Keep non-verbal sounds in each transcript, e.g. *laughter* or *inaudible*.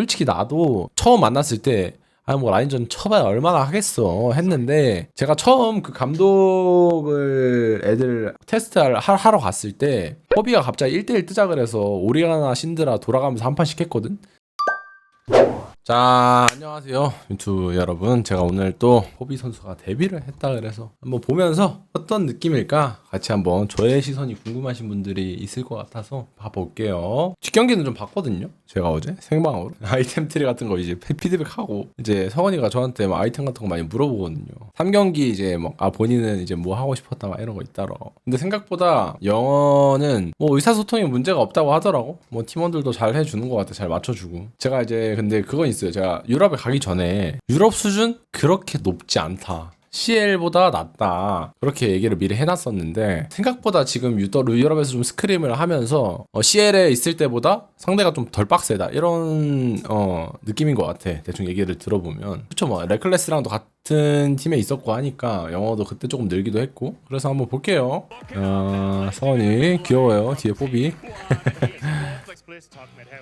솔직히 나도 처음 만났을 때아뭐 라인전 쳐봐야 얼마나 하겠어 했는데 제가 처음 그 감독을 애들 테스트 하- 하러 갔을 때 허비가 갑자기 1대1 뜨자 그래서 오리아나 신드라 돌아가면서 한 판씩 했거든 자 안녕하세요 유튜브 여러분. 제가 오늘 또 호비 선수가 데뷔를 했다 그래서 한번 보면서 어떤 느낌일까 같이 한번 저의 시선이 궁금하신 분들이 있을 것 같아서 봐볼게요. 뒷경기는 좀 봤거든요 제가 어제 생방으로. *laughs* 아이템 트리 같은 거 이제 피- 피드백하고 이제 성원이가 저한테 막 아이템 같은 거 많이 물어보거든요. 3경기 이제 막 아 본인은 이제 뭐 하고 싶었다 막 이런 거 있다러. 근데 생각보다 영어는 뭐 의사소통에 문제가 없다고 하더라고. 뭐 팀원들도 잘 해주는 것 같아 잘 맞춰주고. 제가 이제 근데 그건 있어요. 제가 유럽에 가기 전에 유럽 수준 그렇게 높지 않다. CL보다 낫다. 그렇게 얘기를 미리 해놨었는데 생각보다 지금 유럽에서 좀 스크림을 하면서 어, CL에 있을 때보다 상대가 좀 덜 빡세다. 이런 어, 느낌인 것 같아. 대충 얘기를 들어보면. 그쵸 뭐 레클레스랑도 같은 팀에 있었고 하니까 영어도 그때 조금 늘기도 했고. 그래서 한번 볼게요. 어, 서원이 귀여워요. 뒤에 뽀비 *laughs*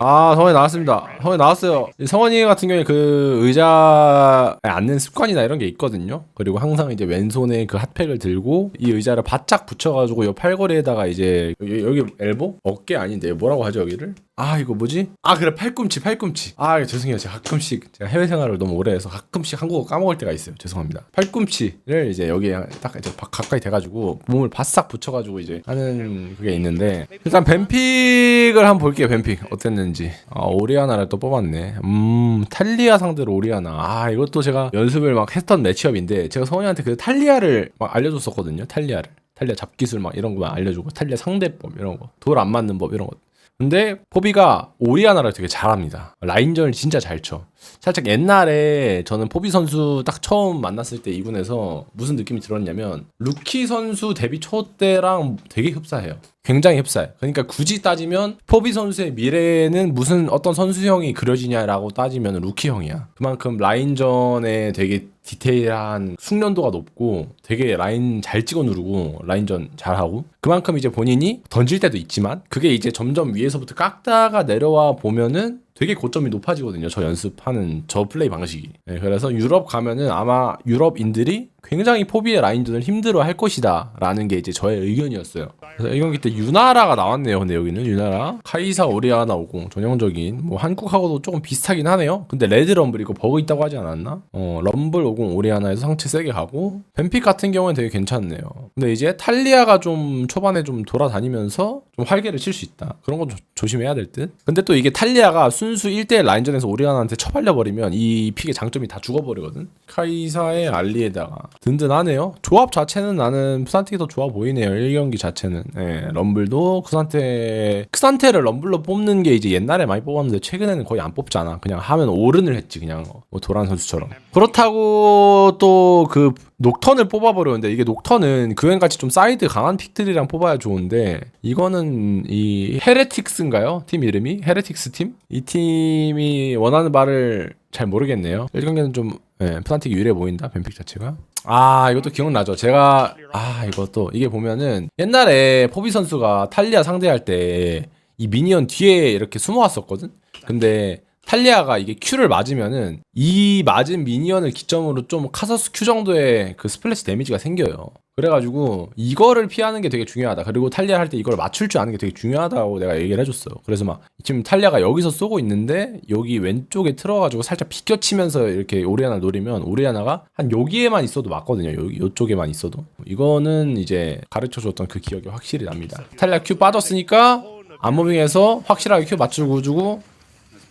아 성원이 나왔습니다. 성원이 나왔어요. 이 성원이 같은 경우에 그 의자에 앉는 습관이나 이런 게 있거든요. 그리고 항상 이제 왼손에 그 핫팩을 들고 이 의자를 바짝 붙여가지고 이 팔걸이에다가 이제 여기, 여기 엘보? 어깨 아닌데 뭐라고 하죠 여기를? 아 이거 뭐지? 아 그래 팔꿈치 팔꿈치. 아 죄송해요. 제가 가끔씩 제가 해외 생활을 너무 오래 해서 가끔씩 한국어 까먹을 때가 있어요. 죄송합니다. 팔꿈치를 이제 여기에 딱 이제 바- 가까이 돼가지고 몸을 바싹 붙여가지고 이제 하는 그게 있는데 일단 뱀픽을 한번 볼게요 뱀픽 어땠는지. 아 오리아나를 또 뽑았네. 음 탈리아 상대로 오리아나. 아 이것도 제가 연습을 막 했던 매치업인데 제가 성현이한테 그 탈리아를 막 알려줬었거든요 탈리아를. 탈리아 잡기술 막 이런 거만 알려주고 탈리아 상대법 이런 거 돌 안 맞는 법 이런 거 근데 포비가 오리아나를 되게 잘합니다. 라인전을 진짜 잘 쳐. 살짝 옛날에 저는 포비 선수 딱 처음 만났을 때 이군에서 무슨 느낌이 들었냐면 루키 선수 데뷔 초 때랑 되게 흡사해요. 굉장히 흡사해. 그러니까 굳이 따지면 포비 선수의 미래에는 무슨 어떤 선수형이 그려지냐라고 따지면 루키형이야. 그만큼 라인전에 되게 디테일한 숙련도가 높고 되게 라인 잘 찍어 누르고 라인전 잘하고 그만큼 이제 본인이 던질 때도 있지만 그게 이제 점점 위에서부터 깎다가 내려와 보면은 되게 고점이 높아지거든요. 저 연습하는 저 플레이 방식이. 네, 그래서 유럽 가면은 아마 유럽인들이 굉장히 포비의 라인전을 힘들어 할 것이다. 라는 게 이제 저의 의견이었어요. 이 경기 때 유나라가 나왔네요. 근데 여기는 유나라. 카이사 오리아나 50. 전형적인. 뭐 한국하고도 조금 비슷하긴 하네요. 근데 레드 럼블 이거 버그 있다고 하지 않았나? 어, 럼블 50 오리아나에서 상체 세게 가고. 뱀픽 같은 경우는 되게 괜찮네요. 근데 이제 탈리아가 좀 초반에 좀 돌아다니면서 좀 활개를 칠 수 있다. 그런 건 조, 조심해야 될 듯. 근데 또 이게 탈리아가 순수 1대1 라인전에서 오리아나한테 처발려 버리면 이 픽의 장점이 다 죽어버리거든. 카이사의 알리에다가 든든하네요. 조합 자체는 나는 크산테가 더 좋아 보이네요. 1경기 자체는. 예, 럼블도 크산테 크산테를 럼블로 뽑는 게 이제 옛날에 많이 뽑았는데 최근에는 거의 안 뽑잖아. 그냥 하면 오른을 했지 그냥 뭐 도란 선수처럼. 그렇다고 또 그 녹턴을 뽑아버렸는데 이게 녹턴은 그웬같이 좀 사이드 강한 픽들이랑 뽑아야 좋은데 이거는 이 헤레틱스인가요? 팀 이름이? 헤레틱스 팀? 이 팀이 원하는 바를 잘 모르겠네요. 1경기는 좀 예, 프란틱이 유리해 보인다 뱀픽 자체가. 아 이것도 기억나죠. 제가 아 이것도 이게 보면은 옛날에 포비 선수가 탈리아 상대할 때 이 미니언 뒤에 이렇게 숨어왔었거든. 근데 탈리아가 이게 Q를 맞으면은 이 맞은 미니언을 기점으로 좀 카서스 Q 정도의 그 스플래시 데미지가 생겨요. 그래가지고 이거를 피하는 게 되게 중요하다. 그리고 탈리아 할 때 이걸 맞출 줄 아는 게 되게 중요하다고 내가 얘기를 해줬어. 그래서 막 지금 탈리아가 여기서 쏘고 있는데 여기 왼쪽에 틀어가지고 살짝 비껴치면서 이렇게 오리아나 노리면 오리아나가 한 여기에만 있어도 맞거든요. 여기 요쪽에만 있어도 이거는 이제 가르쳐줬던 그 기억이 확실히 납니다. 탈리아 Q 빠졌으니까 안무빙해서 확실하게 Q 맞추고 주고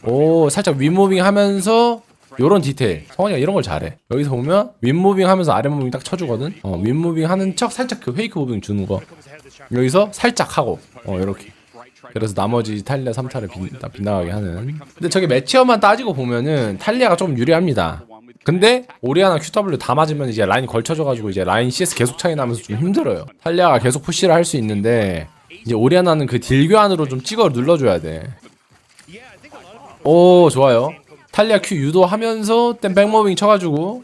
오 살짝 윗무빙 하면서 요런 디테일. 성원이가 이런 걸 잘해. 여기서 보면 윗무빙 하면서 아랫무빙 딱 쳐주거든? 어 윗무빙 하는 척 살짝 그 페이크 무빙 주는 거. 여기서 살짝 하고. 어 요렇게. 그래서 나머지 탈리아 3타를 빗, 빗나가게 하는. 근데 저게 매치업만 따지고 보면은 탈리아가 좀 유리합니다. 근데 오리아나 QW 다 맞으면 이제 라인 걸쳐져가지고 이제 라인 CS 계속 차이 나면서 좀 힘들어요. 탈리아가 계속 푸시를 할 수 있는데 이제 오리아나는 그 딜교환으로 좀 찍어 눌러줘야 돼 오 좋아요 탈리아 Q 유도하면서 땐 백모빙 쳐가지고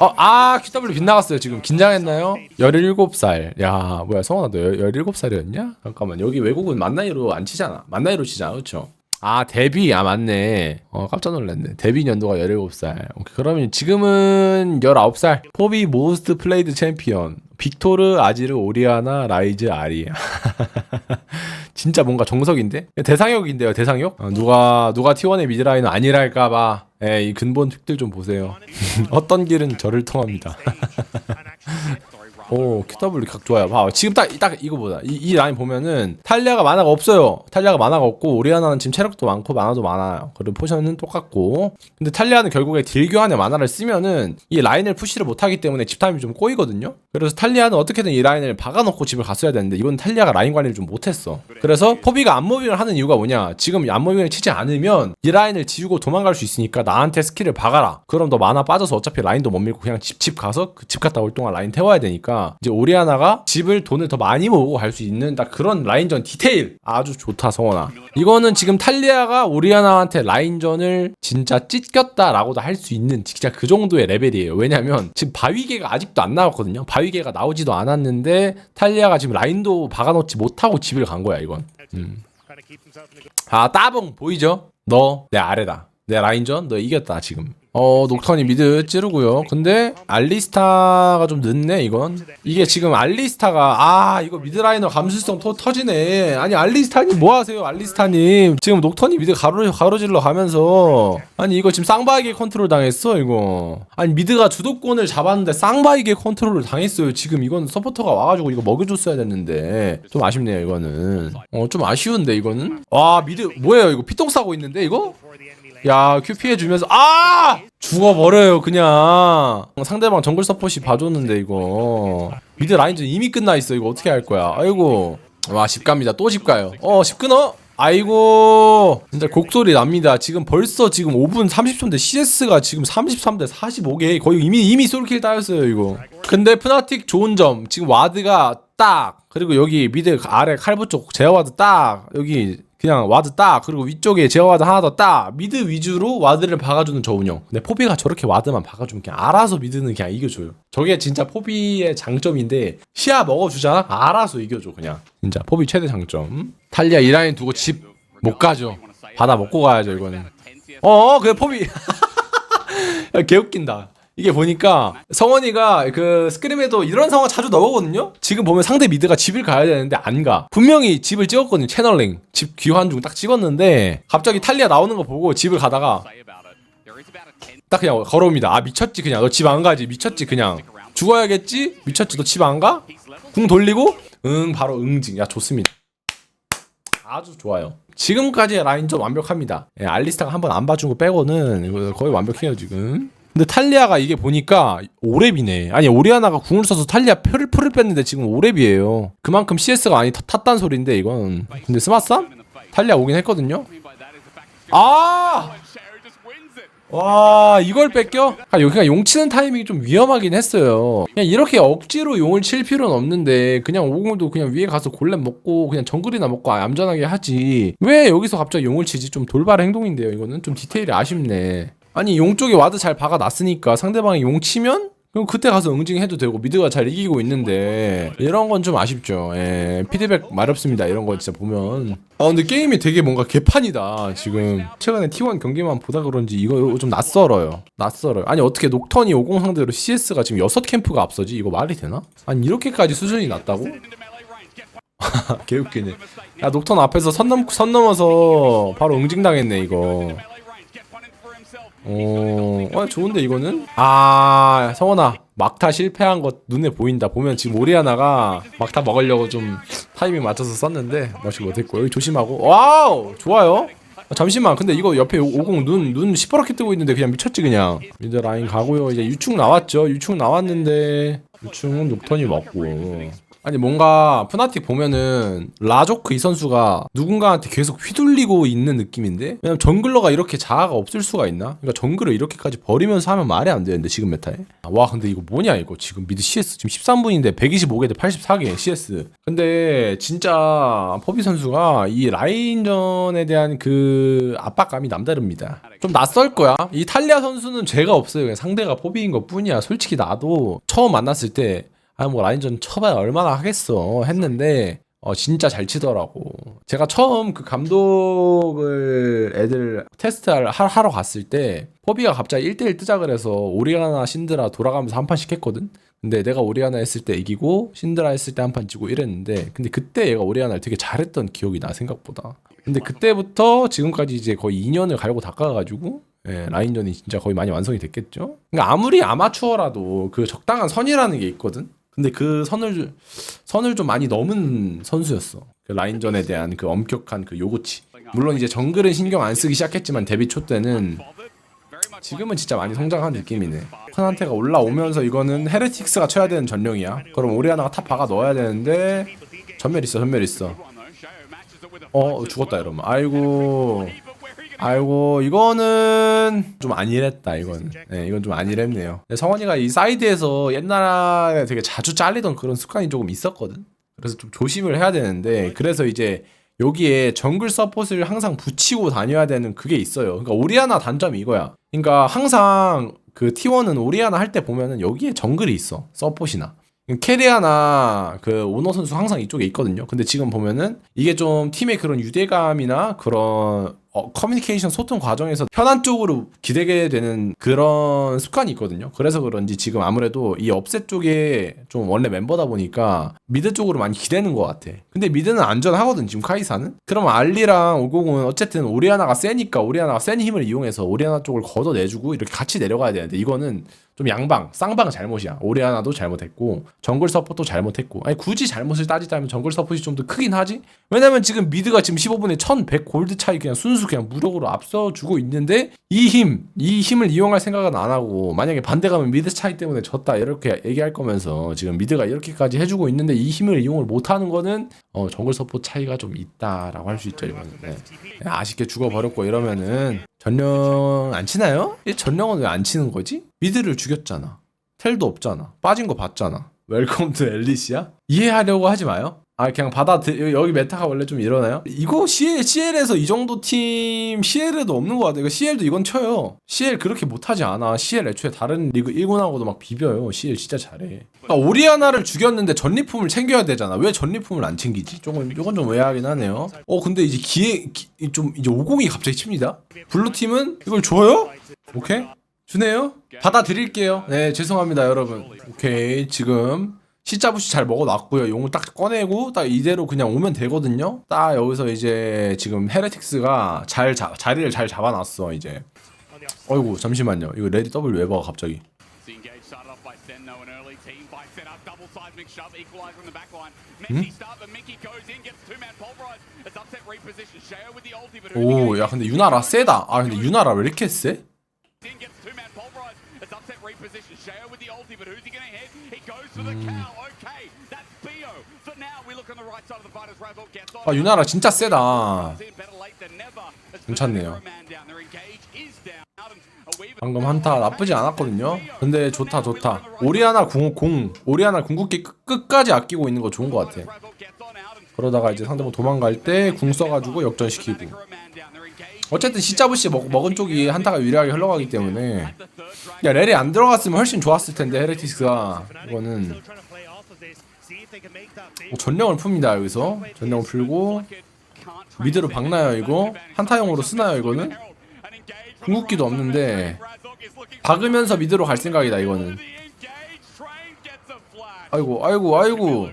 어, 아, QW 빗나갔어요, 지금. 긴장했나요? 17살. 야, 뭐야, 성원아, 너 17살이었냐? 잠깐만, 여기 외국은 만 나이로 안 치잖아. 만 나이로 치잖아, 그쵸? 아 데뷔. 아 맞네. 어 깜짝 놀랐네. 데뷔 연도가 17살. 오케이, 그러면 지금은 19살. 포비 모스트 플레이드 챔피언. 빅토르 아지르 오리아나 라이즈 아리. *laughs* 진짜 뭔가 정석인데? 대상역인데요 대상역? 어, 누가 누가 T1의 미드라인은 아니랄까봐. 예, 이 근본 픽들 좀 보세요. *laughs* 어떤 길은 저를 통합니다 *laughs* 오 QW 각 좋아요. 봐 지금 딱 딱 이거 보다 이, 이 라인 보면은 탈리아가 만화가 없어요. 탈리아가 만화가 없고 오리아나는 지금 체력도 많고 만화도 많아요. 그리고 포션은 똑같고 근데 탈리아는 결국에 딜 교환의 만화를 쓰면은 이 라인을 푸시를 못하기 때문에 집타임이 좀 꼬이거든요. 그래서 탈리아는 어떻게든 이 라인을 박아놓고 집을 갔어야 되는데 이번 탈리아가 라인 관리를 좀 못했어. 그래서 포비가 안무빙을 하는 이유가 뭐냐? 지금 안무빙을 치지 않으면 이 라인을 지우고 도망갈 수 있으니까 나한테 스킬을 박아라. 그럼 너 만화 빠져서 어차피 라인도 못 밀고 그냥 집집 가서 그 집 갔다 올 동안 라인 태워야 되니까 이제 오리아나가 집을 돈을 더 많이 모으고 갈 수 있는 딱 그런 라인전 디테일 아주 좋다 성원아. 이거는 지금 탈리아가 오리아나한테 라인전을 진짜 찢겼다라고도 할 수 있는 진짜 그 정도의 레벨이에요. 왜냐면 지금 바위개가 아직도 안 나왔거든요. 바위개가 나오지도 않았는데 탈리아가 지금 라인도 박아놓지 못하고 집을 간 거야 이건. 음. 아 따봉 보이죠? 너 내 아래다. 내 라인전 너 이겼다 지금. 어 녹턴이 미드 찌르고요. 근데 알리스타가 좀 늦네 이건. 이게 지금 알리스타가 아 이거 미드 라이너 감수성 터, 터지네. 아니 알리스타님 뭐 하세요 알리스타님. 지금 녹턴이 미드 가로 가로질러 가면서 아니 이거 지금 쌍바이게 컨트롤 당했어 이거. 아니 미드가 주도권을 잡았는데 쌍바이게 컨트롤을 당했어요. 지금 이건 서포터가 와가지고 이거 먹여줬어야 됐는데 좀 아쉽네요 이거는. 어 좀 아쉬운데 이거는. 와 미드 뭐예요 이거 피똥 싸고 있는데 이거? 야, 큐 피해주면서, 아! 죽어버려요, 그냥. 상대방 정글 서폿이 봐줬는데, 이거. 미드 라인전 이미 끝나 있어, 이거 어떻게 할 거야. 아이고. 와, 집 갑니다. 또 집 가요. 어, 집 끊어? 아이고. 진짜 곡소리 납니다. 지금 벌써 지금 5분 30초인데 CS가 지금 33대 45개. 거의 이미, 이미 솔킬 따였어요, 이거. 근데 프나틱 좋은 점. 지금 와드가 딱. 그리고 여기 미드 아래 칼부 쪽 제어와드 딱. 여기 그냥 와드 딱 그리고 위쪽에 제어 와드 하나 더 딱 미드 위주로 와드를 박아주는 저 운영 근데 포비가 저렇게 와드만 박아주면 그냥 알아서 미드는 그냥 이겨줘요. 저게 진짜 포비의 장점인데 시야 먹어주잖아? 알아서 이겨줘 그냥. 진짜 포비 최대 장점. 탈리아 이 라인 두고 집 못 가죠. 받아 먹고 가야죠 이거는. 어 그래 포비. *laughs* 야, 개웃긴다 이게 보니까 성원이가 그 스크림에도 이런 상황 자주 나오거든요. 지금 보면 상대 미드가 집을 가야 되는데 안 가. 분명히 집을 찍었거든요. 채널링 집 귀환 중 딱 찍었는데 갑자기 탈리아 나오는 거 보고 집을 가다가 딱 그냥 걸어옵니다. 아 미쳤지 그냥 너 집 안 가지 미쳤지 그냥 죽어야겠지 미쳤지 너 집 안 가? 궁 돌리고 응 바로 응징 야 좋습니다. 아주 좋아요. 지금까지의 라인전 완벽합니다. 예, 알리스타가 한 번 안 봐준 거 빼고는 거의 완벽해요 지금. 근데 탈리아가 이게 보니까 오랩이네. 아니 오리아나가 궁을 써서 탈리아 표를 풀을 뺐는데 지금 오랩이에요. 그만큼 CS가 많이 타- 탔단 소린데 이건. 근데 스마쌈? 탈리아 오긴 했거든요. 아! 와 이걸 뺏겨? 아, 여기가 용 치는 타이밍이 좀 위험하긴 했어요. 그냥 이렇게 억지로 용을 칠 필요는 없는데 그냥 오공도 그냥 위에 가서 골렘 먹고 그냥 정글이나 먹고 얌전하게 하지. 왜 여기서 갑자기 용을 치지? 좀 돌발 행동인데요. 이거는 좀 디테일이 아쉽네. 아니 용 쪽에 와드 잘 박아놨으니까 상대방이 용 치면 그럼 그때 가서 응징해도 되고 미드가 잘 이기고 있는데 이런 건 좀 아쉽죠. 예, 피드백 마렵습니다. 이런 거 진짜 보면. 아 근데 게임이 되게 뭔가 개판이다 지금. 최근에 T1 경기만 보다 그런지 이거 좀 낯설어요. 낯설어요. 아니 어떻게 녹턴이 50 상대로 CS가 지금 6 캠프가 앞서지? 이거 말이 되나? 아니 이렇게까지 수준이 낮다고? *laughs* 개웃기네. 야 녹턴 앞에서 선, 넘, 선 넘어서 바로 응징당했네 이거. 어, 어 좋은데 이거는? 아 성원아 막타 실패한 것 눈에 보인다. 보면 지금 오리아나가 막타 먹으려고 좀 타이밍 맞춰서 썼는데 멋이 못했고 여기 조심하고. 와우! 좋아요. 아, 잠시만. 근데 이거 옆에 50눈눈 시퍼렇게 뜨고 있는데 그냥 미쳤지 그냥. 미드 라인 가고요. 이제 유충 나왔죠. 유충 나왔는데 유충은 녹턴이 먹고 아니 뭔가 푸나틱 보면은 라조크 이 선수가 누군가한테 계속 휘둘리고 있는 느낌인데? 왜냐면 정글러가 이렇게 자아가 없을 수가 있나? 그러니까 정글을 이렇게까지 버리면서 하면 말이 안 되는데 지금 메타에? 아, 와 근데 이거 뭐냐 이거? 지금 미드 CS 지금 13분인데 125개 대 84개 CS. 근데 진짜 포비 선수가 이 라인전에 대한 그 압박감이 남다릅니다. 좀 낯설 거야. 이 탈리아 선수는 죄가 없어요. 그냥 상대가 포비인 것 뿐이야. 솔직히 나도 처음 만났을 때 아 뭐 라인전 쳐봐야 얼마나 하겠어 했는데 어 진짜 잘 치더라고. 제가 처음 그 감독을 애들 테스트 하- 하러 갔을 때 포비가 갑자기 1대1 뜨자 그래서 오리아나 신드라 돌아가면서 한 판씩 했거든. 근데 내가 오리아나 했을 때 이기고 신드라 했을 때 한 판 지고 이랬는데 근데 그때 얘가 오리아나를 되게 잘했던 기억이 나 생각보다. 근데 그때부터 지금까지 이제 거의 2년을 갈고 닦아가지고 예, 라인전이 진짜 거의 많이 완성이 됐겠죠. 그러니까 아무리 아마추어라도 그 적당한 선이라는 게 있거든. 근데 그 선을 선을 좀 많이 넘은 선수였어. 그 라인전에 대한 그 엄격한 그 요구치. 물론 이제 정글은 신경 안 쓰기 시작했지만 데뷔 초 때는 지금은 진짜 많이 성장한 느낌이네. 콘한테가 올라오면서 이거는 헤레틱스가 쳐야 되는 전령이야. 그럼 오리아나가 탑 박아 넣어야 되는데 전멸 있어, 전멸 있어. 어 죽었다 이러면. 아이고, 아이고 이거는 좀 안일했다 이건. 네, 이건 좀 안일했네요. 근데 성원이가 이 사이드에서 옛날에 되게 자주 잘리던 그런 습관이 조금 있었거든. 그래서 좀 조심을 해야 되는데 그래서 이제 여기에 정글 서폿을 항상 붙이고 다녀야 되는 그게 있어요. 그러니까 오리아나 단점이 이거야. 그러니까 항상 그 T1은 오리아나 할 때 보면은 여기에 정글이 있어. 서폿이나. 캐리아나 그 오너 선수 항상 이쪽에 있거든요. 근데 지금 보면은 이게 좀 팀의 그런 유대감이나 그런 어, 커뮤니케이션 소통 과정에서 편한 쪽으로 기대게 되는 그런 습관이 있거든요. 그래서 그런지 지금 아무래도 이 업셋 쪽에 좀 원래 멤버다 보니까 미드 쪽으로 많이 기대는 것 같아. 근데 미드는 안전하거든 지금 카이사는. 그럼 알리랑 오공은 어쨌든 오리아나가 세니까 오리아나가 센 힘을 이용해서 오리아나 쪽을 걷어내주고 이렇게 같이 내려가야 되는데 이거는 좀 양방 쌍방 잘못이야. 오리아나도 잘못했고 정글 서포트도 잘못했고 아니 굳이 잘못을 따지자면 정글 서포트이 좀 더 크긴 하지. 왜냐면 지금 미드가 지금 15분에 1100 골드 차이 그냥 순수 그냥 무력으로 앞서주고 있는데 이 힘, 이 힘을 이용할 생각은 안 하고 만약에 반대 가면 미드 차이 때문에 졌다 이렇게 얘기할 거면서 지금 미드가 이렇게까지 해주고 있는데 이 힘을 이용을 못하는 거는 어, 정글 서포트 차이가 좀 있다라고 할 수 있죠 이거는. 네. 아쉽게 죽어버렸고 이러면은 전령 안 치나요? 이 전령은 왜 안 치는 거지? 미드를 죽였잖아. 텔도 없잖아. 빠진 거 봤잖아. 웰컴 투 엘리시아? 이해하려고 하지 마요. 아 그냥 받아들 여기 메타가 원래 좀 이러나요? 이거 CL, CL에서 이 정도 팀 CL에도 없는 것 같아. 이거 CL도 이건 쳐요. CL 그렇게 못하지 않아. CL 애초에 다른 리그 1군하고도 막 비벼요. CL 진짜 잘해. 그러니까 오리아나를 죽였는데 전리품을 챙겨야 되잖아. 왜 전리품을 안 챙기지? 조금 이건 좀 의아하긴 하네요. 어 근데 이제 기회 기- 좀 이제 50이 갑자기 칩니다. 블루 팀은 이걸 줘요? 오케이 주네요. 받아드릴게요. 네 죄송합니다 여러분. 오케이 지금 시자부시 잘 먹어놨고요. 용을 딱 꺼내고 딱 이대로 그냥 오면 되거든요. 딱 여기서 이제 지금 헤레틱스가 잘 자, 자리를 잘 잡아놨어 이제. 어이구 잠시만요. 이거 레디 더블 웨버가 갑자기. The engage started off by Sen, though, an early team fight set up, double seismic shove, equalize from the back line. Menki start, but Menki goes in, gets two-man pulverized. It's upset reposition. Sheo with the ulti, but who's he 오 gonna 야 근데 유나라 세다. 아 근데 유나라 왜 이렇게 세? get 아 유나라 진짜 세다. 괜찮네요. 방금 한타 나쁘지 않았거든요. 근데 좋다 좋다. 오리아나 궁, 공 오리아나 궁극기 끝, 끝까지 아끼고 있는 거 좋은 것 같아. 그러다가 이제 상대방 도망갈 때 궁 써가지고 역전시키고. 어쨌든 시자부시 먹, 먹은 쪽이 한타가 유리하게 흘러가기 때문에 야 레리 안 들어갔으면 훨씬 좋았을 텐데 헤레티스가 이거는 어, 전령을 풉니다 여기서. 전령 풀고 미드로 박나요 이거? 한타용으로 쓰나요 이거는? 궁극기도 없는데 박으면서 미드로 갈 생각이다 이거는. 아이고 아이고 아이고.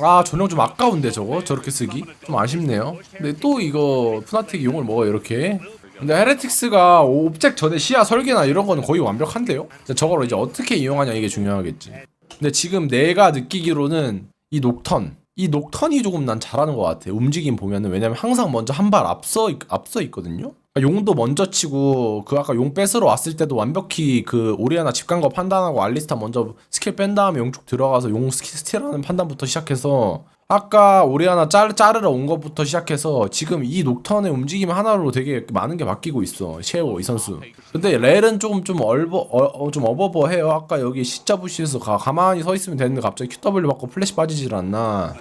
아 전령 좀 아까운데 저거? 저렇게 쓰기? 좀 아쉽네요. 근데 또 이거 푸나틱 용을 먹어 이렇게. 근데 헤레틱스가 옵젝 전에 시야 설계나 이런 거는 거의 완벽한데요? 저걸 이제 어떻게 이용하냐 이게 중요하겠지 근데 지금 내가 느끼기로는 이 녹턴 이 녹턴이 조금 난 잘하는 것 같아. 움직임 보면은. 왜냐면 항상 먼저 한 발 앞서 있- 앞서 있거든요? 그러니까 용도 먼저 치고 그 아까 용 뺏으러 왔을 때도 완벽히 그 오리아나 집간 거 판단하고 알리스타 먼저 스킬 뺀 다음에 용쪽 들어가서 용 스킬 스틸하는 판단부터 시작해서 아까 오리아나 짤, 자르러 온 것부터 시작해서 지금 이 녹턴의 움직임 하나로 되게 많은 게 바뀌고 있어 셰오 이 선수. 근데 렐은 조금 좀 얼버 어, 어, 좀 어버버해요. 아까 여기 시자부시에서 가, 가만히 서 있으면 되는데 갑자기 QW 받고 플래시 빠지질 않나.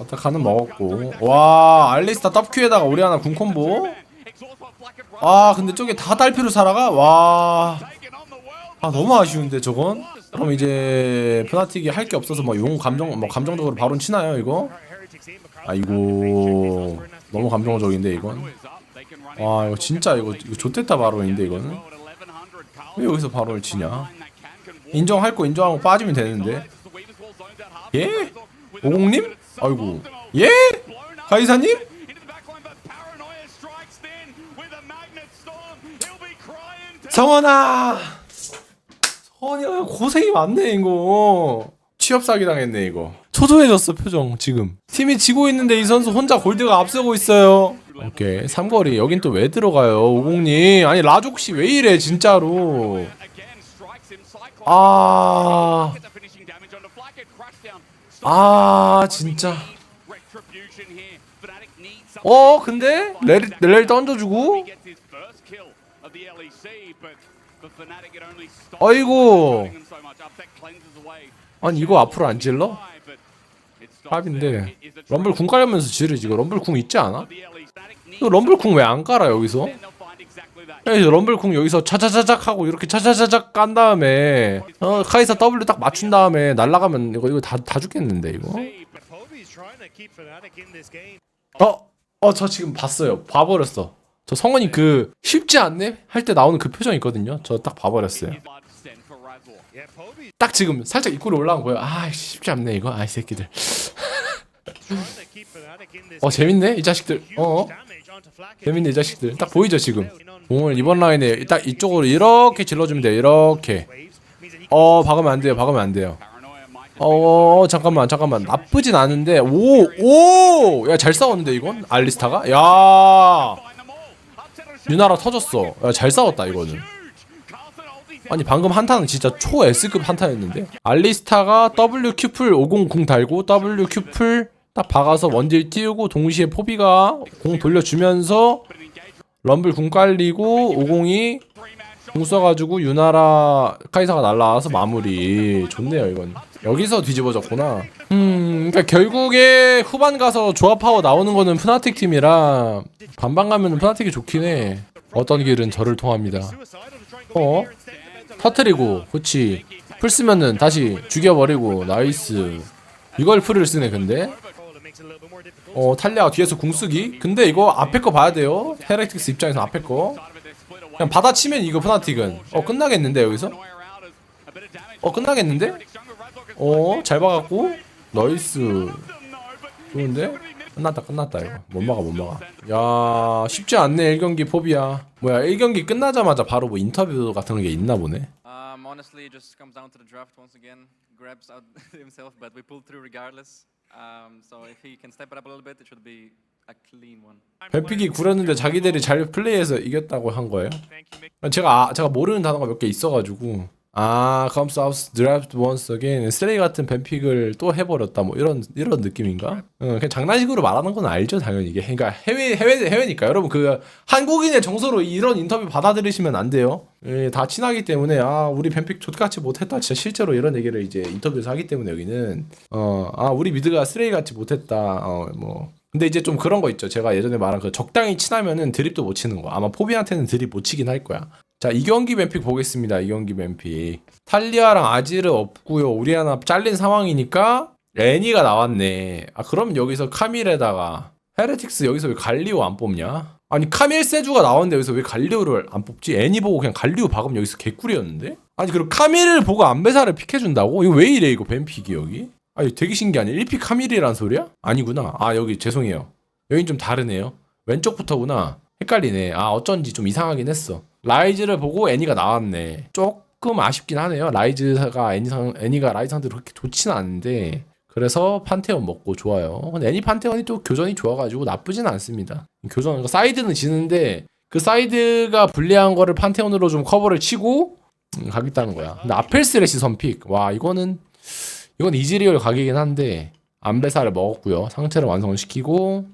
아타카는 먹었고. 와 알리스타 WQ에다가 오리아나 궁콤보? 아 근데 저게 다 달피로 살아가? 와 아 너무 아쉬운데 저건 그럼 이제 프나틱이 할 게 없어서 뭐 용 감정 뭐 감정적으로 바론 치나요 이거 아 이거 너무 감정적인데 이건 와 이거 진짜 이거 이거 좋댔다 바론인데 이거는 왜 여기서 바론을 치냐 인정할 거 인정하고 빠지면 되는데 예? 오공님? 아이고 예? 가이사님? 성원아 성원이가 고생이 많네 이거. 취업 사기 당했네 이거. 초조해졌어 표정 지금. 팀이 지고 있는데 이 선수 혼자 골드가 앞서고 있어요. 오케이 삼거리. 여긴 또 왜 들어가요 오공님? 아니 라족씨 왜 이래 진짜로? 아... 아 진짜. 어 근데? 렐, 렐 던져주고 어이구 아니 이거 앞으로 안 질러? 합인데. 럼블 궁 깔면서 지르지. 이거 럼블 궁 있지 않아? 이거 럼블 궁 왜 안 깔아 여기서? 그래서 럼블 궁 여기서 차차차작 하고 이렇게 차차차작 깐 다음에 어 카이사 W 딱 맞춘 다음에 날라가면 이거 이거 다 다 죽겠는데 이거? 어? 어 저 지금 봤어요. 봐버렸어 저 성원이 그 쉽지 않네? 할 때 나오는 그 표정 있거든요. 저 딱 봐버렸어요. 딱 지금 살짝 입구로 올라온 거예요. 아 쉽지 않네 이거. 아이 새끼들. *laughs* 어 재밌네 이 자식들. 어 재밌네 이 자식들. 딱 보이죠 지금? 공을 이번 라인에 딱 이쪽으로 이렇게 질러주면 돼요 이렇게. 어 박으면 안 돼요 박으면 안 돼요. 어 잠깐만 잠깐만. 나쁘진 않은데 오 오 야 잘 싸웠는데 이건? 알리스타가? 야 유나라 터졌어. 야, 잘 싸웠다 이거는. 아니 방금 한타는 진짜 초 S급 한타였는데? 알리스타가 WQ 풀50궁 달고 WQ 풀딱 박아서 원딜 띄우고 동시에 포비가 공 돌려주면서 럼블 궁 깔리고 50이 궁 써가지고 유나라 카이사가 날라와서 마무리. 좋네요 이건. 여기서 뒤집어졌구나 음 그러니까 결국에 후반 가서 조합 파워 나오는 거는 푸나틱 팀이라 반반 가면은 푸나틱이 좋긴 해. 어떤 길은 저를 통합니다. 어? 터트리고 그치. 풀 쓰면은 다시 죽여버리고 나이스. 이걸 풀을 쓰네 근데. 어 탈리아가 뒤에서 궁 쓰기? 근데 이거 앞에 거 봐야 돼요. 헤렉틱스 입장에서 앞에 거. 그냥 받아치면 이거 푸나틱은. 어 끝나겠는데 여기서? 어 끝나겠는데? 어잘 봐갖고 나이스 좋은데 끝났다 끝났다 이거 못 막아 못 막아 야 쉽지 않네 1경기 포비야 뭐야 1경기 끝나자마자 바로 뭐 인터뷰 같은 게 있나 보네 Um, honestly, it just comes down to the draft once again. Grabs out himself, but we pulled through regardless. Um, so if he can step it up a little bit, it should be a clean one. 뱀픽이 구렸는데 자기들이 잘 플레이해서 이겼다고 한 거예요? 제가 아, 제가 모르는 단어가 몇 개 있어가지고 아 comes out draft once again 쓰레기 같은 뱀픽을 또 해버렸다 뭐 이런 이런 느낌인가? 어, 그냥 장난식으로 말하는 건 알죠 당연히 이게 그러니까 해외 해외 해외니까 여러분 그 한국인의 정서로 이런 인터뷰 받아들이시면 안 돼요. 예, 다 친하기 때문에 아 우리 뱀픽 족같이 못했다 진짜 실제로 이런 얘기를 이제 인터뷰에서 하기 때문에 여기는 어아 우리 미드가 쓰레기 같이 못했다 어뭐 근데 이제 좀 그런 거 있죠. 제가 예전에 말한 그 적당히 친하면은 드립도 못 치는 거. 아마 포비한테는 드립 못 치긴 할 거야. 자, 이 경기 뱀픽 보겠습니다. 이 경기 뱀픽. 탈리아랑 아지르 없고요. 우리 하나 잘린 상황이니까 애니가 나왔네. 아, 그럼 여기서 카밀에다가 헤레틱스 여기서 왜 갈리오 안 뽑냐? 아니 카밀 세주가 나왔는데 여기서 왜 갈리오를 안 뽑지? 애니 보고 그냥 갈리오 박으면 여기서 개꿀이었는데? 아니 그리고 카밀을 보고 안배사를 픽해준다고? 이거 왜 이래 이거 뱀픽이 여기? 아니 되게 신기하네 1픽 카밀이란 소리야? 아니구나 아 여기 죄송해요 여긴 좀 다르네요 왼쪽부터구나 헷갈리네 아 어쩐지 좀 이상하긴 했어 라이즈를 보고 애니가 나왔네 조금 아쉽긴 하네요 라이즈가 애니상, 애니가 라이즈 상대로 그렇게 좋지는 않은데 그래서 판테온 먹고 좋아요 근데 애니 판테온이 또 교전이 좋아가지고 나쁘진 않습니다 교전 그러니까 사이드는 지는데 그 사이드가 불리한 거를 판테온으로 좀 커버를 치고 음, 가겠다는 거야 근데 아펠스레시 선픽 와 이거는 이건 이즈리얼 각이긴 한데 안배사를 먹었고요. 상체를 완성을 시키고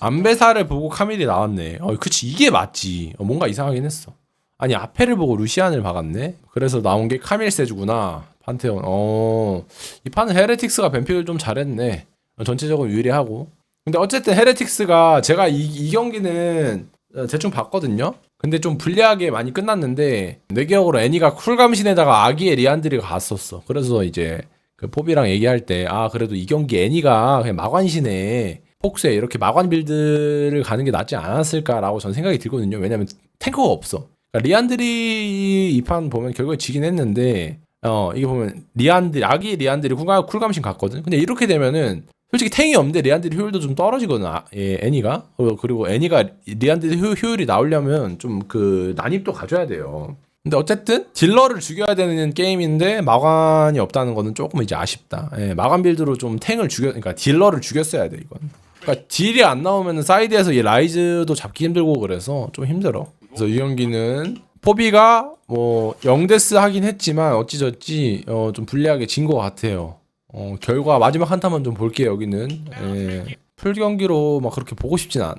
안배사를 보고 카밀이 나왔네. 어, 그치 이게 맞지. 어, 뭔가 이상하긴 했어. 아니 앞에를 보고 루시안을 박았네. 그래서 나온 게 카밀 세주구나. 판테온. 어, 이 판은 헤레틱스가 뱀픽을 좀 잘했네. 어, 전체적으로 유리하고. 근데 어쨌든 헤레틱스가 제가 이, 이 경기는 어, 대충 봤거든요. 근데 좀 불리하게 많이 끝났는데 내 기억으로 애니가 쿨감신에다가 아기의 리안드리가 갔었어. 그래서 이제 그 포비랑 얘기할 때 아 그래도 이 경기 애니가 그냥 마관신에 폭스에 이렇게 마관 빌드를 가는 게 낫지 않았을까라고 전 생각이 들거든요. 왜냐면 탱커가 없어. 그러니까 리안드리 이판 보면 결국에 지긴 했는데 어 이게 보면 리안드리 아기 리안드리 쿨감, 쿨감신 갔거든. 근데 이렇게 되면은 솔직히 탱이 없는데 리안드리 효율도 좀 떨어지거든. 아, 예, 애니가 어, 그리고 애니가 리안드리 효, 효율이 나오려면 좀 그 난입도 가져야 돼요. 근데 어쨌든 딜러를 죽여야 되는 게임인데 마관이 없다는 거는 조금 이제 아쉽다. 예, 마관 빌드로 좀 탱을 죽여, 그러니까 딜러를 죽였어야 돼 이건. 그러니까 딜이 안 나오면 사이드에서 이 라이즈도 잡기 힘들고 그래서 좀 힘들어. 그래서 이 경기는 포비가 뭐 0데스 하긴 했지만 어찌저찌 어, 좀 불리하게 진 것 같아요. 어, 결과 마지막 한타만 좀 볼게요 여기는. 예, 풀 경기로 막 그렇게 보고 싶진 않,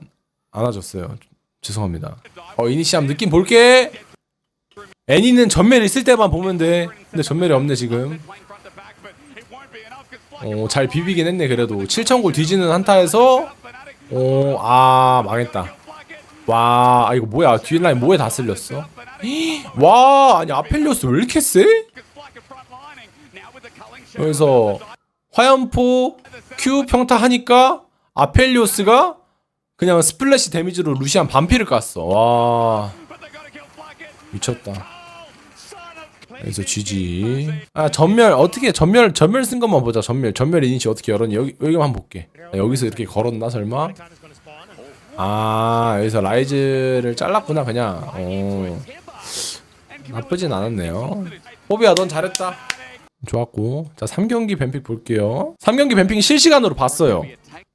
않아졌어요. 죄송합니다. 어 이니시암 느낌 볼게. 애니는 전멸 있을 때만 보면 돼. 근데 전멸이 없네 지금. 어, 잘 비비긴 했네 그래도 7천골 뒤지는 한타에서 어, 아 망했다. 와, 아, 이거 뭐야? 뒤에 라인 뭐에 다 쓸렸어? *gasps* 와, 아니 아펠리오스 왜 이렇게 세? 그래서 화염포 Q 평타 하니까 아펠리오스가 그냥 스플래시 데미지로 루시안 반피를 깠어. 와, 미쳤다. 그래서 GG. 아 전멸 어떻게 전멸 전멸 쓴 것만 보자. 전멸 전멸 이니시 어떻게 열었니? 여기 여기만 볼게. 아, 여기서 이렇게 걸었나 설마? 아 여기서 라이즈를 잘랐구나 그냥. 어. 나쁘진 않았네요. 호비야 넌 잘했다. 좋았고 자 3경기 뱀픽 볼게요. 3경기 뱀픽 실시간으로 봤어요.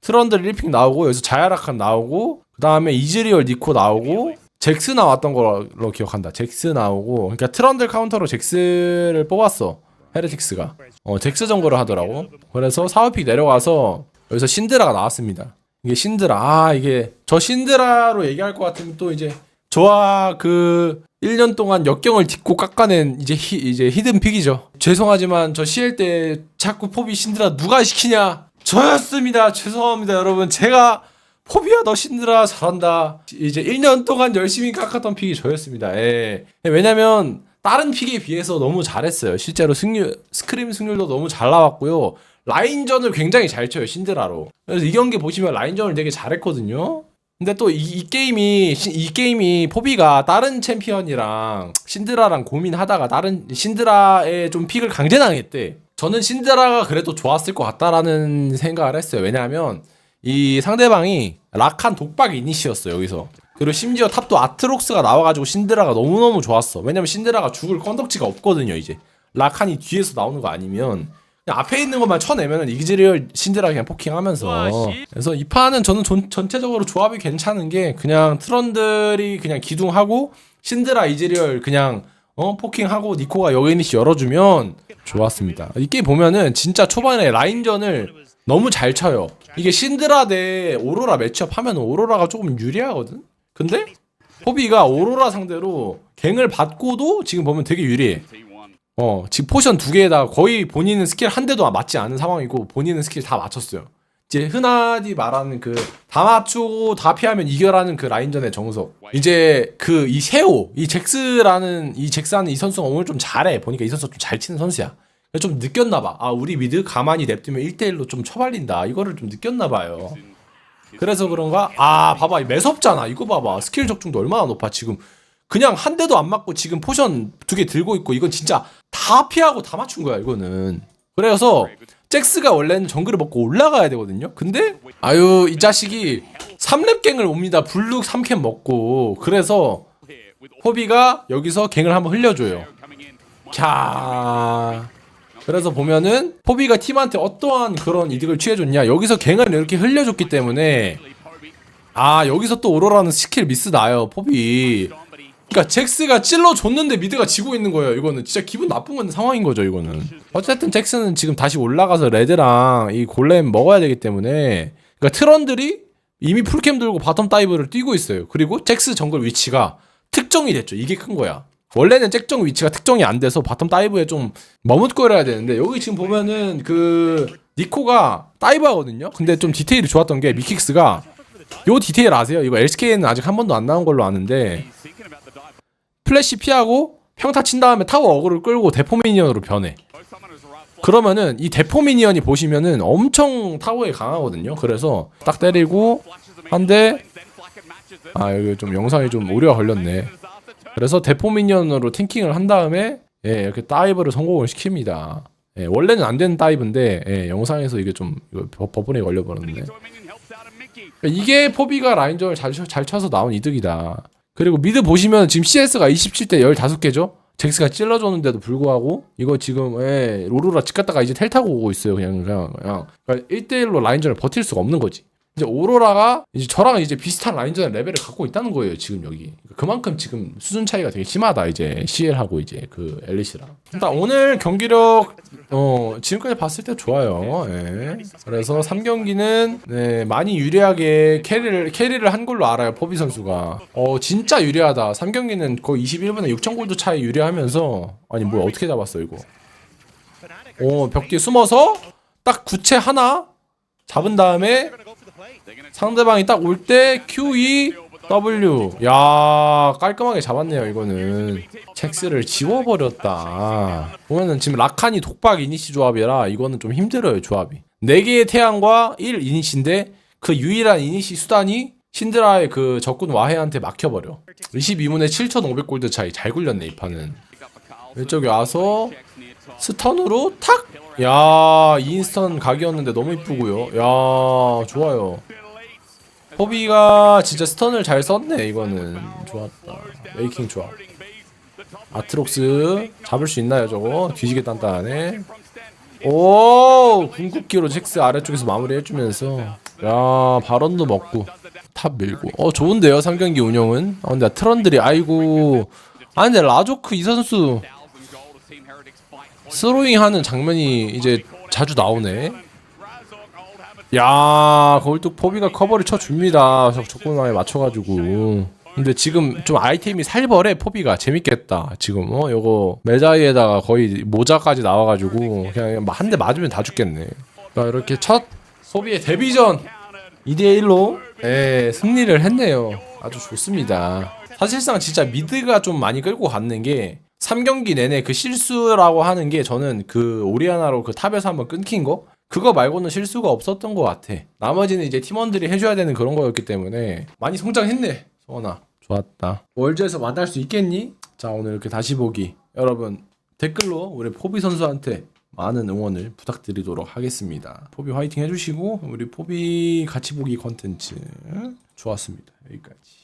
트런들 1픽 나오고 여기서 자야라칸 나오고 그 다음에 이즈리얼 니코 나오고 잭스 나왔던 걸로 기억한다. 잭스 나오고 그러니까 트런들 카운터로 잭스를 뽑았어. 헤레틱스가 어 잭스 정거를 하더라고. 그래서 4호픽 내려가서 여기서 신드라가 나왔습니다. 이게 신드라 아 이게 저 신드라로 얘기할 것 같으면 또 이제 저와 그 1년 동안 역경을 딛고 깎아낸 이제 히, 이제 히든 픽이죠. 죄송하지만 저 CL 때 자꾸 포비 신드라 누가 시키냐? 저였습니다. 죄송합니다, 여러분. 제가 포비야 너 신드라 잘한다. 이제 1년 동안 열심히 깎았던 픽이 저였습니다. 예. 왜냐면 다른 픽에 비해서 너무 잘했어요. 실제로 승률 스크림 승률도 너무 잘 나왔고요. 라인전을 굉장히 잘 쳐요 신드라로. 그래서 이 경기 보시면 라인전을 되게 잘했거든요. 근데 또 이 게임이 시- 이 게임이 포비가 다른 챔피언이랑 신드라랑 고민하다가 다른 신드라의 좀 픽을 강제당했대. 저는 신드라가 그래도 좋았을 것 같다라는 생각을 했어요. 왜냐하면 이 상대방이 락한 독박 이니시였어 여기서. 그리고 심지어 탑도 아트록스가 나와가지고 신드라가 너무너무 좋았어. 왜냐면 신드라가 죽을 건덕지가 없거든요 이제. 락한이 뒤에서 나오는 거 아니면 그냥 앞에 있는 것만 쳐내면은 이기즈리얼 신드라 그냥 포킹하면서. 그래서 이 판은 저는 전, 전체적으로 조합이 괜찮은 게 그냥 트런들이 그냥 기둥하고 신드라 이즈리얼 그냥 어 포킹하고 니코가 여기니시 열어주면 좋았습니다. 이 게임 보면은 진짜 초반에 라인전을 너무 잘 쳐요. 이게 신드라 대 오로라 매치업 하면 오로라가 조금 유리하거든? 근데 호비가 오로라 상대로 갱을 받고도 지금 보면 되게 유리해 어, 지금 포션 두 개에다가 거의 본인은 스킬 한 대도 맞지 않은 상황이고 본인은 스킬 다 맞췄어요. 이제 흔하디 말하는 그 다 맞추고 다 피하면 이겨라는 그 라인전의 정석. 이제 그 이 세오, 이 잭스라는 이 잭스하는 이 선수가 오늘 좀 잘해. 보니까 이 선수 좀잘 치는 선수야. 좀 느꼈나 봐. 아, 우리 미드 가만히 냅두면 1대1로 좀 쳐발린다. 이거를 좀 느꼈나 봐요. 그래서 그런가? 아, 봐봐. 매섭잖아. 이거 봐봐. 스킬 적중도 얼마나 높아. 지금 그냥 한 대도 안 맞고 지금 포션 두 개 들고 있고 이건 진짜 다 피하고 다 맞춘 거야 이거는. 그래서 잭스가 원래는 정글을 먹고 올라가야 되거든요. 근데 아유 이 자식이 3렙 갱을 옵니다. 블룩 3캔 먹고. 그래서 호비가 여기서 갱을 한번 흘려줘요. 캬. 그래서 보면은 포비가 팀한테 어떠한 그런 이득을 취해줬냐. 여기서 갱을 이렇게 흘려줬기 때문에 아 여기서 또 오로라는 스킬 미스 나요 포비 그러니까 잭스가 찔러 줬는데 미드가 지고 있는 거예요. 이거는 진짜 기분 나쁜 건 상황인 거죠. 이거는. 어쨌든 잭스는 지금 다시 올라가서 레드랑 이 골렘 먹어야 되기 때문에 그러니까 트런들이 이미 풀캠 들고 바텀 다이브를 뛰고 있어요. 그리고 잭스 정글 위치가 특정이 됐죠. 이게 큰 거야. 원래는 잭정 위치가 특정이 안 돼서 바텀 다이브에 좀 머뭇거려야 되는데 여기 지금 보면은 그 니코가 다이브 하거든요. 근데 좀 디테일이 좋았던 게 미킥스가 요 디테일 아세요? 이거 LCK는 아직 한 번도 안 나온 걸로 아는데 플래시 피하고 평타 친 다음에 타워 어그를 끌고 대포 미니언으로 변해. 그러면은 이 대포 미니언이 보시면은 엄청 타워에 강하거든요. 그래서 딱 때리고 한 대. 아 여기 좀 영상이 좀 오류가 걸렸네. 그래서 대포 미니언으로 탱킹을 한 다음에 예, 이렇게 다이브를 성공을 시킵니다. 예, 원래는 안 되는 다이브인데 예, 영상에서 이게 좀 이거 버- 버튼이 걸려버렸네. 이게 포비가 라인전을 잘, 쳐- 잘 쳐서 나온 이득이다. 그리고 미드 보시면 지금 CS가 27대 15개죠? 잭스가 찔러줬는데도 불구하고 이거 지금 예, 로로라 집 갔다가 이제 텔 타고 오고 있어요. 그냥 그냥, 그냥. 그러니까 1대1로 라인전을 버틸 수가 없는 거지. 이제 오로라가 이제 저랑 이제 비슷한 라인전 레벨을 갖고 있다는 거예요. 지금 여기. 그만큼 지금 수준 차이가 되게 심하다. 이제 CL하고 이제 그 엘리시랑. 일단 오늘 경기력 어 지금까지 봤을 때 좋아요. 예. 그래서 3경기는 네, 많이 유리하게 캐리를 캐리를 한 걸로 알아요. 포비 선수가. 어 진짜 유리하다. 3경기는 거의 21분에 6천 골드 차이 유리하면서 아니 뭐 어떻게 잡았어 이거. 어 벽 뒤에 숨어서 딱 구체 하나 잡은 다음에 상대방이 딱 올 때 Q E W. 야 깔끔하게 잡았네요 이거는. 첵스를 지워버렸다. 보면은 지금 라칸이 독박 이니시 조합이라 이거는 좀 힘들어요 조합이. 4개의 태양과 1 이니시인데 그 유일한 이니시 수단이 신드라의 그 적군 와해한테 막혀버려. 22분에 7500골드 차이 잘 굴렸네 이 판은. 왼쪽에 와서 스턴으로 탁! 야 인스턴 각이었는데 너무 이쁘고요. 야 좋아요. 포비가 진짜 스턴을 잘 썼네 이거는. 좋았다. 메이킹 좋아. 아트록스 잡을 수 있나요 저거? 뒤지게 단단하네. 오 궁극기로 잭스 아래쪽에서 마무리 해주면서. 야 발언도 먹고 탑 밀고. 어 좋은데요 3경기 운영은? 아 근데 트런들이 아이고. 아 근데 라조크 이 선수 스로잉 하는 장면이 이제 자주 나오네. 야 거울 또 포비가 커버를 쳐줍니다. 적- 적군함에 맞춰가지고. 근데 지금 좀 아이템이 살벌해 포비가. 재밌겠다 지금. 어 요거 메자이에다가 거의 모자까지 나와가지고 그냥 한 대 맞으면 다 죽겠네. 자 이렇게 첫 소비의 데뷔전. 2대1로. 예, 승리를 했네요. 아주 좋습니다. 사실상 진짜 미드가 좀 많이 끌고 갔는 게 3경기 내내 그 실수라고 하는 게 저는 그 오리아나로 그 탑에서 한번 끊긴 거 그거 말고는 실수가 없었던 것 같아. 나머지는 이제 팀원들이 해줘야 되는 그런 거였기 때문에 많이 성장했네. 성원아, 좋았다. 월드에서 만날 수 있겠니? 자, 오늘 이렇게 다시 보기. 여러분 댓글로 우리 포비 선수한테 많은 응원을 부탁드리도록 하겠습니다. 포비 화이팅 해주시고 우리 포비 같이 보기 컨텐츠 좋았습니다. 여기까지.